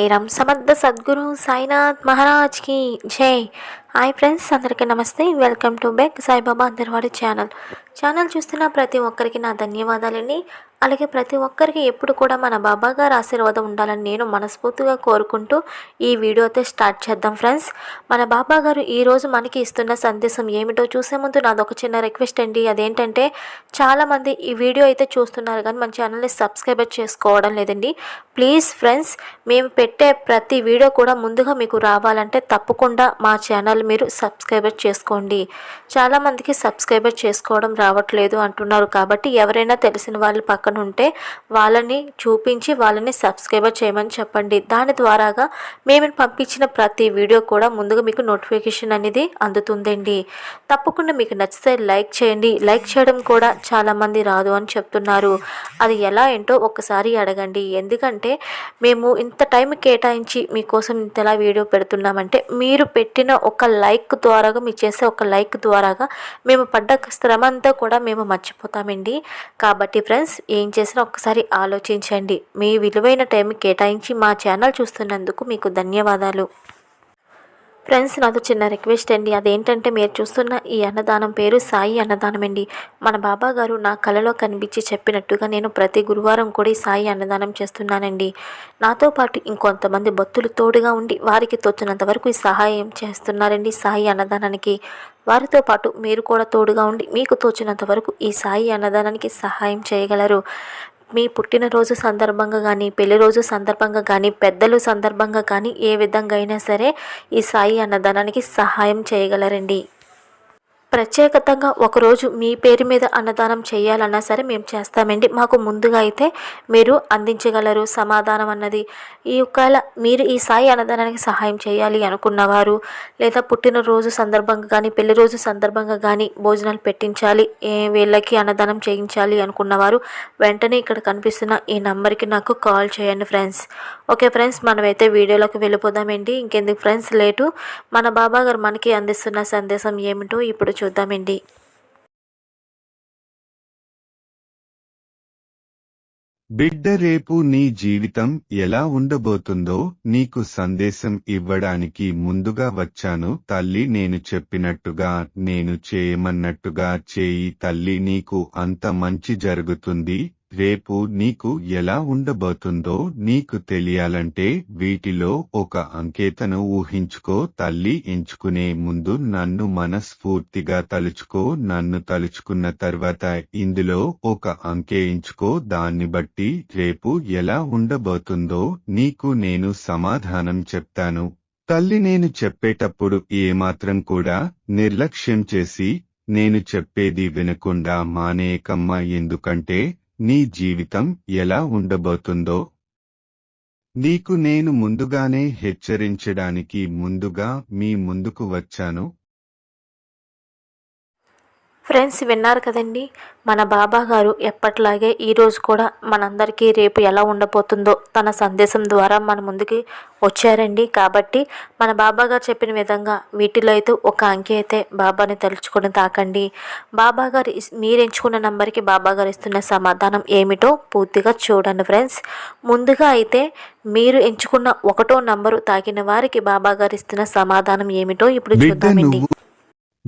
సాయిరామ్. సమర్థ సద్గురు సాయినాథ్ మహారాజ్కి జై. హాయ్ ఫ్రెండ్స్ అందరికీ నమస్తే. వెల్కమ్ టు బెక్ సాయిబాబా అందరివాడి ఛానల్ ఛానల్ చూస్తున్న ప్రతి ఒక్కరికి నా ధన్యవాదాలండి. అలాగే ప్రతి ఒక్కరికి ఎప్పుడు కూడా మన బాబా గారు ఆశీర్వాదం ఉండాలని నేను మనస్ఫూర్తిగా కోరుకుంటూ ఈ వీడియో అయితే స్టార్ట్ చేద్దాం ఫ్రెండ్స్. మన బాబా గారు ఈరోజు మనకి ఇస్తున్న సందేశం ఏమిటో చూసే ముందు నాది ఒక చిన్న రిక్వెస్ట్ అండి. అదేంటంటే చాలామంది ఈ వీడియో అయితే చూస్తున్నారు కానీ మన ఛానల్ని సబ్స్క్రైబ్ చేసుకోవడం లేదండి. ప్లీజ్ ఫ్రెండ్స్ మేము పెట్టే ప్రతి వీడియో కూడా ముందుగా మీకు రావాలంటే తప్పకుండా మా ఛానల్ మీరు సబ్స్క్రైబర్ చేసుకోండి. చాలామందికి సబ్స్క్రైబర్ చేసుకోవడం రావట్లేదు అంటున్నారు కాబట్టి ఎవరైనా తెలిసిన వాళ్ళు పక్కన ఉంటే వాళ్ళని చూపించి వాళ్ళని సబ్స్క్రైబర్ చేయమని చెప్పండి. దాని ద్వారాగా మేము పంపించిన ప్రతి వీడియో కూడా ముందుగా మీకు నోటిఫికేషన్ అనేది అందుతుందండి. తప్పకుండా మీకు నచ్చితే లైక్ చేయండి. లైక్ చేయడం కూడా చాలామంది రాదు అని చెప్తున్నారు. అది ఎలా ఏంటో ఒకసారి అడగండి. ఎందుకంటే మేము ఇంత టైం కేటాయించి మీకోసం ఇంతలా వీడియో పెడుతున్నామంటే మీరు పెట్టిన ఒక లైక్ ద్వారాగా మీరు చేసే ఒక లైక్ ద్వారాగా మేము పడ్డ శ్రమ అంతా కూడా మేము మర్చిపోతామండి. కాబట్టి ఫ్రెండ్స్ చేసినా ఒక్కసారి ఆలోచించండి. మీ విలువైన టైం కేటాయించి మా ఛానల్ చూస్తున్నందుకు మీకు ధన్యవాదాలు. ఫ్రెండ్స్ నాది చిన్న రిక్వెస్ట్ అండి. అదేంటంటే మీరు చూస్తున్న ఈ అన్నదానం పేరు సాయి అన్నదానం అండి. మన బాబా గారు నా కలలో కనిపించి చెప్పినట్టుగా నేను ప్రతి గురువారం కూడా ఈ సాయి అన్నదానం చేస్తున్నానండి. నాతో పాటు ఇంకొంతమంది భక్తులు తోడుగా ఉండి వారికి తోచినంత వరకు ఈ సహాయం చేస్తున్నారండి సాయి అన్నదానానికి. వారితో పాటు మీరు కూడా తోడుగా ఉండి మీకు తోచినంత వరకు ఈ సాయి అన్నదానానికి సహాయం చేయగలరు. మీ పుట్టినరోజు సందర్భంగా కానీ పెళ్ళి రోజు సందర్భంగా కానీ పెద్దలు సందర్భంగా కానీ ఏ విధంగా అయినా సరే ఈ సాయి అన్నదానానికి సహాయం చేయగలరండి. ప్రత్యేకతంగా ఒకరోజు మీ పేరు మీద అన్నదానం చేయాలన్నా సరే మేము చేస్తామండి. మాకు ముందుగా అయితే మీరు అందించగలరు సమాధానం అన్నది. ఈ ఒకవేళ మీరు ఈ సాయి అన్నదానానికి సహాయం చేయాలి అనుకున్నవారు లేదా పుట్టినరోజు సందర్భంగా కానీ పెళ్ళి రోజు సందర్భంగా కానీ భోజనాలు పెట్టించాలి ఏ వీళ్ళకి అన్నదానం చేయించాలి అనుకున్నవారు వెంటనే ఇక్కడ కనిపిస్తున్న ఈ నంబర్కి నాకు కాల్ చేయండి ఫ్రెండ్స్. ఓకే ఫ్రెండ్స్ మనమైతే వీడియోలోకి వెళ్ళిపోదామండి. ఇంకెందుకు ఫ్రెండ్స్ లేటు మన బాబా గారు మనకి అందిస్తున్న సందేశం ఏమిటో ఇప్పుడు చూద్దామండి. బిడ్డ రేపు నీ జీవితం ఎలా ఉండబోతుందో నీకు సందేశం ఇవ్వడానికి ముందుగా వచ్చాను. తల్లి నేను చెప్పినట్టుగా నేను చేయమన్నట్టుగా చేయి. తల్లి నీకు అంత మంచి జరుగుతుంది. రేపు నీకు ఎలా ఉండబోతుందో నీకు తెలియాలంటే వీటిలో ఒక అంకేతను ఊహించుకో తల్లి ఎంచుకునే ముందు నన్ను మనస్ఫూర్తిగా తలుచుకో నన్ను తలుచుకున్న తర్వాత ఇందులో ఒక అంకె ఎంచుకో దాన్ని బట్టి రేపు ఎలా ఉండబోతుందో నీకు నేను సమాధానం చెప్తాను. తల్లి నేను చెప్పేటప్పుడు ఏమాత్రం కూడా నిర్లక్ష్యం చేసి నేను చెప్పేది వినకుండా మానేయకమ్మా ఎందుకంటే నీ జీవితం ఎలా ఉండబోతుందో? నీకు నేను ముందుగానే హెచ్చరించడానికి ముందుగా మీ ముందుకు వచ్చాను. ఫ్రెండ్స్ విన్నారు కదండి మన బాబా గారు ఎప్పట్లాగే ఈరోజు కూడా మనందరికీ రేపు ఎలా ఉండబోతుందో తన సందేశం ద్వారా మన ముందుకి వచ్చారండి. కాబట్టి మన బాబా గారు చెప్పిన విధంగా వీటిలో అయితే ఒక అంకె అయితే బాబాని తలుచుకొని తాకండి. బాబా గారు మీరు ఎంచుకున్న నంబర్కి బాబా గారు ఇస్తున్న సమాధానం ఏమిటో పూర్తిగా చూడండి ఫ్రెండ్స్. ముందుగా అయితే మీరు ఎంచుకున్న ఒకటో నంబరు తాకిన వారికి బాబా గారు ఇస్తున్న సమాధానం ఏమిటో ఇప్పుడు చూద్దామండి.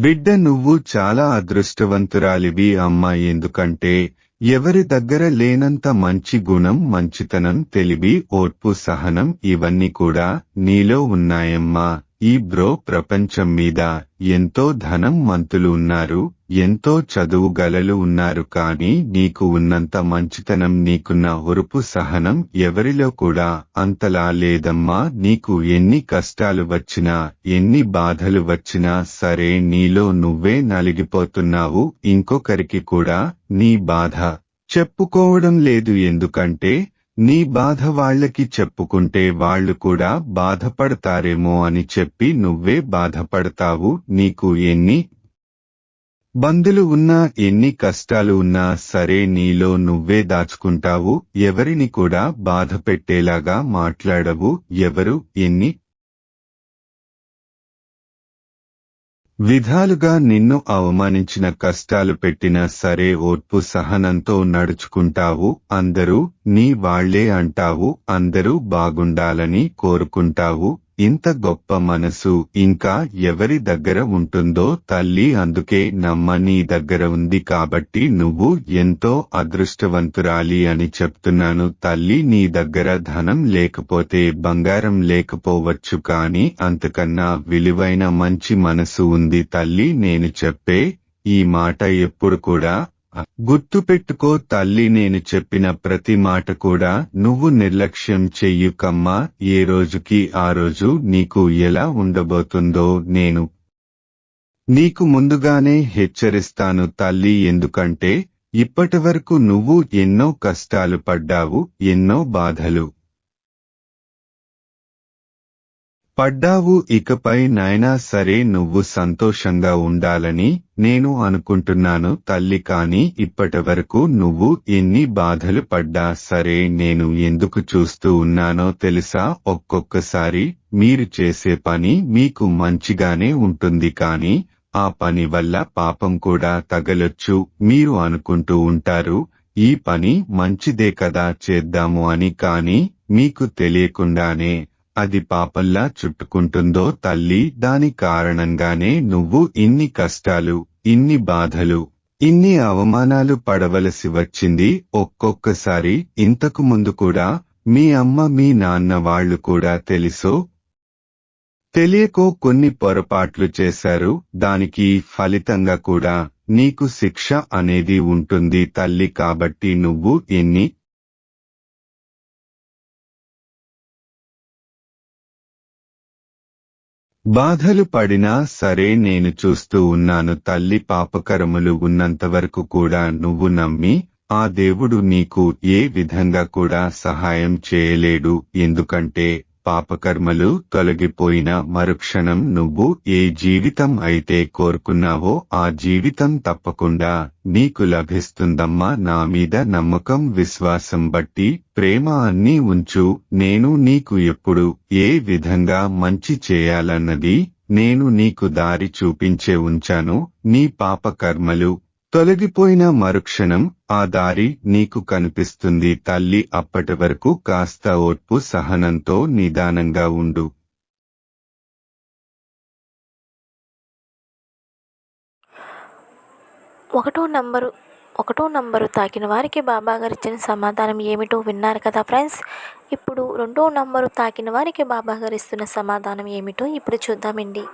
బిడ్డ నువ్వు చాలా అదృష్టవంతురాలివి అమ్మా ఎందుకంటే ఎవరి దగ్గర లేనంత మంచి గుణం మంచితనం తెలివి ఓర్పు సహనం ఇవన్నీ కూడా నీలో ఉన్నాయమ్మా. ఈ బ్రో ప్రపంచం మీద ఎంతో ధనం మంతులు ఉన్నారు ఎంతో చదువు గలలు ఉన్నారు కానీ నీకు ఉన్నంత మంచితనం నీకున్న ఒరుపు సహనం ఎవరిలో కూడా అంతలా లేదమ్మా. నీకు ఎన్ని కష్టాలు వచ్చినా ఎన్ని బాధలు వచ్చినా సరే నీలో నువ్వే నలిగిపోతున్నావు. ఇంకొకరికి కూడా నీ బాధ చెప్పుకోవడం లేదు ఎందుకంటే నీ బాధ వాళ్ళకి చెప్పుకుంటే వాళ్ళు కూడా బాధపడతారేమో అని చెప్పి నువ్వే బాధపడతావు నీకు ఎన్ని బంధులు ఉన్నా ఎన్ని కష్టాలు ఉన్నా సరే నీలో నువ్వే దాచుకుంటావు ఎవరిని కూడా బాధ పెట్టేలాగా మాట్లాడవు ఎవరు ఎన్ని విధాలుగా నిన్ను అవమానించిన కష్టాలు పెట్టినా సరే ఓర్పు సహనంతో నడుచుకుంటావు అందరూ నీ వాళ్ళే అంటావు అందరూ బాగుండాలని కోరుకుంటావు ఇంత గొప్ప మనసు ఇంకా ఎవరి దగ్గర ఉంటుందో తల్లి అందుకే నమ్మ నీ దగ్గర ఉంది కాబట్టి నువ్వు ఎంతో అదృష్టవంతురాలి అని చెప్తున్నాను. తల్లి నీ దగ్గర ధనం లేకపోతే బంగారం లేకపోవచ్చు కాని అంతకన్నా విలువైన మంచి మనసు ఉంది తల్లి. నేను చెప్పే ఈ మాట ఎప్పుడు కూడా గుర్తుపెట్టుకో తల్లి నేను చెప్పిన ప్రతి మాట కూడా నువ్వు నిర్లక్ష్యం చెయ్యుకమ్మా. ఏ రోజుకి ఆ రోజు నీకు ఎలా ఉండబోతుందో నేను నీకు ముందుగానే హెచ్చరిస్తాను తల్లి ఎందుకంటే ఇప్పటివరకు నువ్వు ఎన్నో కష్టాలు పడ్డావు ఎన్నో బాధలు. పడ్డావు ఇకపై నాయనా సరే నువ్వు సంతోషంగా ఉండాలని నేను అనుకుంటున్నాను తల్లి కాని ఇప్పటివరకు నువ్వు ఎన్ని బాధలు పడ్డా సరే నేను ఎందుకు చూస్తూ ఉన్నానో తెలుసా? ఒక్కొక్కసారి మీరు చేసే పని మీకు మంచిగానే ఉంటుంది కాని ఆ పని వల్ల పాపం కూడా తగలొచ్చు. మీరు అనుకుంటూ ఉంటారు ఈ పని మంచిదే కదా చేద్దాము అని కాని మీకు తెలియకుండానే అది పాపంలా చుట్టుకుంటుందో తల్లి దాని కారణంగానే నువ్వు ఇన్ని కష్టాలు ఇన్ని బాధలు ఇన్ని అవమానాలు పడవలసి వచ్చింది. ఒక్కొక్కసారి ఇంతకు ముందు కూడా మీ అమ్మ మీ నాన్న వాళ్ళు కూడా తెలుసో? తెలియకో కొన్ని పొరపాట్లు చేశారు. దానికి ఫలితంగా కూడా నీకు శిక్ష అనేది ఉంటుంది తల్లి కాబట్టి నువ్వు ఎన్ని బాధలు పడినా సరే నేను చూస్తూ ఉన్నాను తల్లి పాపకరములు ఉన్నంతవరకు కూడా నువ్వు నమ్మి ఆ దేవుడు నీకు ఏ విధంగా కూడా సహాయం చేయలేడు ఎందుకంటే పాపకర్మలు తొలగిపోయిన మరుక్షణం నువ్వు ఏ జీవితం అయితే కోరుకున్నావో ఆ జీవితం తప్పకుండా నీకు లభిస్తుందమ్మా. నా మీద నమ్మకం విశ్వాసం బట్టి ప్రేమ అన్నీ ఉంచు. నేను నీకు ఎప్పుడు ఏ విధంగా మంచి చేయాలన్నది నేను నీకు దారి చూపించే ఉంచాను. నీ పాపకర్మలు తొలగిపోయిన మరుక్షణం ఆ దారి నీకు కనిపిస్తుంది. తల్లి అప్పటి వరకు కాస్త ఓర్పు సహనంతో నిదానంగా ఉండు. ఒకటో నంబరు ఒకటో నంబరు తాకిన వారికి బాబాగారు ఇచ్చిన సమాధానం ఏమిటో విన్నారు కదా ఫ్రెండ్స్. ఇప్పుడు రెండో నంబరు తాకిన వారికి బాబాగారు ఇస్తున్న సమాధానం ఏమిటో ఇప్పుడు చూద్దామండి.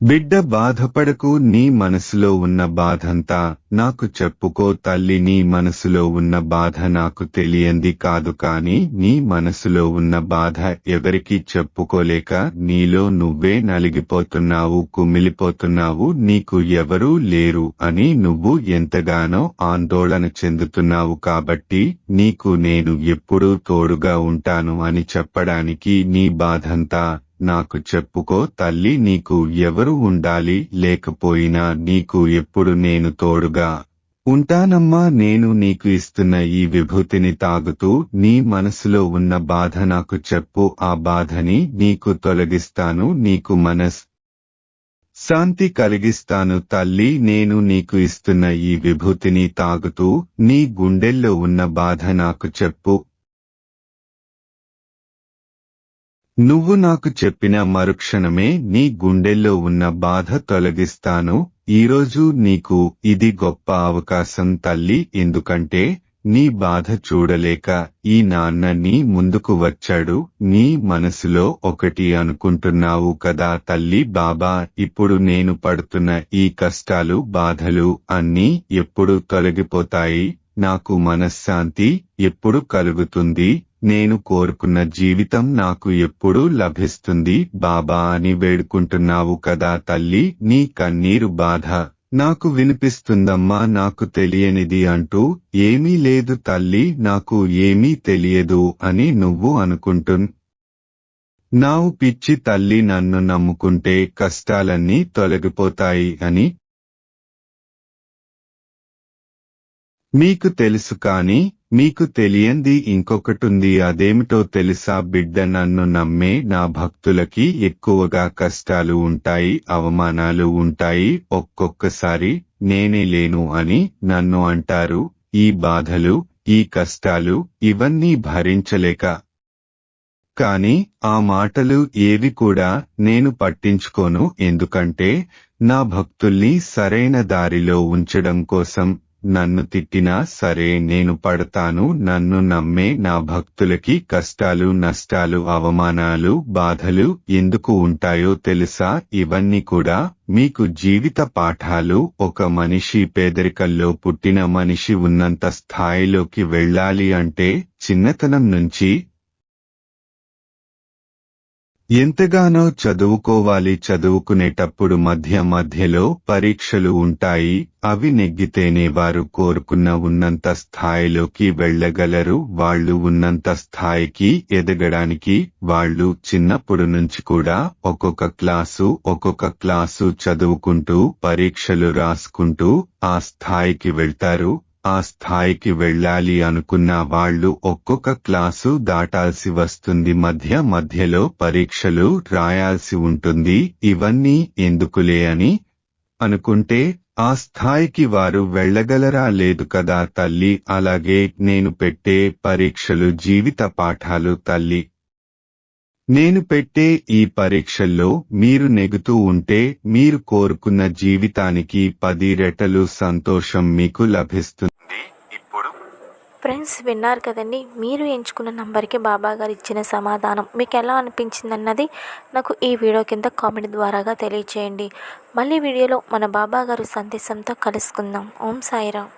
బిడ్డ బాధపడకు నీ మనసులో ఉన్న బాధంతా నాకు చెప్పుకో తల్లి నీ మనసులో ఉన్న బాధ నాకు తెలియంది కాదు కాని నీ మనసులో ఉన్న బాధ ఎవరికీ చెప్పుకోలేక నీలో నువ్వే నలిగిపోతున్నావు కుమిలిపోతున్నావు నీకు ఎవరూ లేరు అని నువ్వు ఎంతగానో ఆందోళన చెందుతున్నావు కాబట్టి నీకు నేను ఎప్పుడూ తోడుగా ఉంటాను అని చెప్పడానికి నీ బాధంతా నాకు చెప్పుకో తల్లి నీకు ఎవరు ఉండాలి? లేకపోయినా నీకు ఎప్పుడు నేను తోడుగా ఉంటానమ్మా. నేను నీకు ఇస్తున్న ఈ విభూతిని తాగుతూ నీ మనసులో ఉన్న బాధ నాకు చెప్పు. ఆ బాధని నీకు తొలగిస్తాను నీకు మనస్ శాంతి కలిగిస్తాను తల్లి. నేను నీకు ఇస్తున్న ఈ విభూతిని తాగుతూ నీ గుండెల్లో ఉన్న బాధ నాకు చెప్పు. నువ్వు నాకు చెప్పిన మరుక్షణమే నీ గుండెల్లో ఉన్న బాధ తొలగిస్తాను. ఈరోజు నీకు ఇది గొప్ప అవకాశం తల్లి ఎందుకంటే నీ బాధ చూడలేక ఈ నాన్న నీ ముందుకు వచ్చాడు. నీ మనసులో ఒకటి అనుకుంటున్నావు కదా తల్లి బాబా ఇప్పుడు నేను పడుతున్న ఈ కష్టాలు బాధలు అన్నీ ఎప్పుడు తొలగిపోతాయి? నాకు మనశ్శాంతి ఎప్పుడు కలుగుతుంది? నేను కోరుకున్న జీవితం నాకు ఎప్పుడు లభిస్తుంది. బాబా అని వేడుకుంటున్నావు కదా తల్లి నీ కన్నీరు బాధ నాకు వినిపిస్తుందమ్మా నాకు తెలియనిది అంటూ ఏమీ లేదు తల్లి నాకు ఏమీ తెలియదు అని నువ్వు అనుకుంటున్ నావు పిచ్చి తల్లి నన్ను నమ్ముకుంటే కష్టాలన్నీ తొలగిపోతాయి అని మీకు తెలుసు కాని మీకు తెలియంది ఇంకొకటుంది అదేమిటో తెలుసా బిడ్డ నన్ను నమ్మే నా భక్తులకి ఎక్కువగా కష్టాలు ఉంటాయి అవమానాలు ఉంటాయి ఒక్కొక్కసారి నేనే లేను అని నన్ను అంటారు ఈ బాధలు ఈ కష్టాలు ఇవన్నీ భరించలేక. కాని ఆ మాటలు ఏవి కూడా నేను పట్టించుకోను ఎందుకంటే నా భక్తుల్ని సరైన దారిలో ఉంచడం కోసం నన్ను తిట్టినా సరే నేను పడతాను నన్ను నమ్మే నా భక్తులకి కష్టాలు నష్టాలు అవమానాలు బాధలు ఎందుకు ఉంటాయో తెలుసా? ఇవన్నీ కూడా మీకు జీవిత పాఠాలు. ఒక మనిషి పేదరికంలో పుట్టిన మనిషి ఉన్నంత స్థాయిలోకి వెళ్ళాలి అంటే చిన్నతనం నుంచి ఎంతగానో చదువుకోవాలి చదువుకునేటప్పుడు మధ్య మధ్యలో పరీక్షలు ఉంటాయి అవి నెగ్గితేనే వారు కోరుకున్న ఉన్నంత స్థాయిలోకి వెళ్ళగలరు వాళ్ళు ఉన్నంత స్థాయికి ఎదగడానికి వాళ్ళు చిన్నప్పుడు నుంచి కూడా ఒక్కొక్క క్లాసు ఒక్కొక్క క్లాసు చదువుకుంటూ పరీక్షలు రాసుకుంటూ ఆ స్థాయికి వెళ్తారు. ఆ స్థాయికి వెళ్ళాలి అనుకున్న వాళ్ళు ఒక్కొక్క క్లాసు దాటాల్సి వస్తుంది. మధ్య మధ్యలో పరీక్షలు రాయాల్సి ఉంటుంది. ఇవన్నీ ఎందుకులే అని అనుకుంటే ఆ స్థాయికి వారు వెళ్ళగలరా లేదు కదా తల్లి. అలాగే నేను పెట్టే పరీక్షలు జీవిత పాఠాలు తల్లి. నేను పెట్టే ఈ పరీక్షల్లో మీరు నెగుతూ ఉంటే మీరు కోరుకున్న జీవితానికి పది రెటలు సంతోషం మీకు లభిస్తుంది. ఫ్రెండ్స్ విన్నారు కదండి మీరు ఎంచుకున్న నంబర్కి బాబా గారు ఇచ్చిన సమాధానం మీకు ఎలా అనిపించింది అన్నది నాకు ఈ వీడియో కింద కామెంట్ ద్వారాగా తెలియచేయండి. మళ్ళీ వీడియోలో మన బాబా గారు సందేశంతో కలుసుకుందాం. ఓం సాయిరామ్.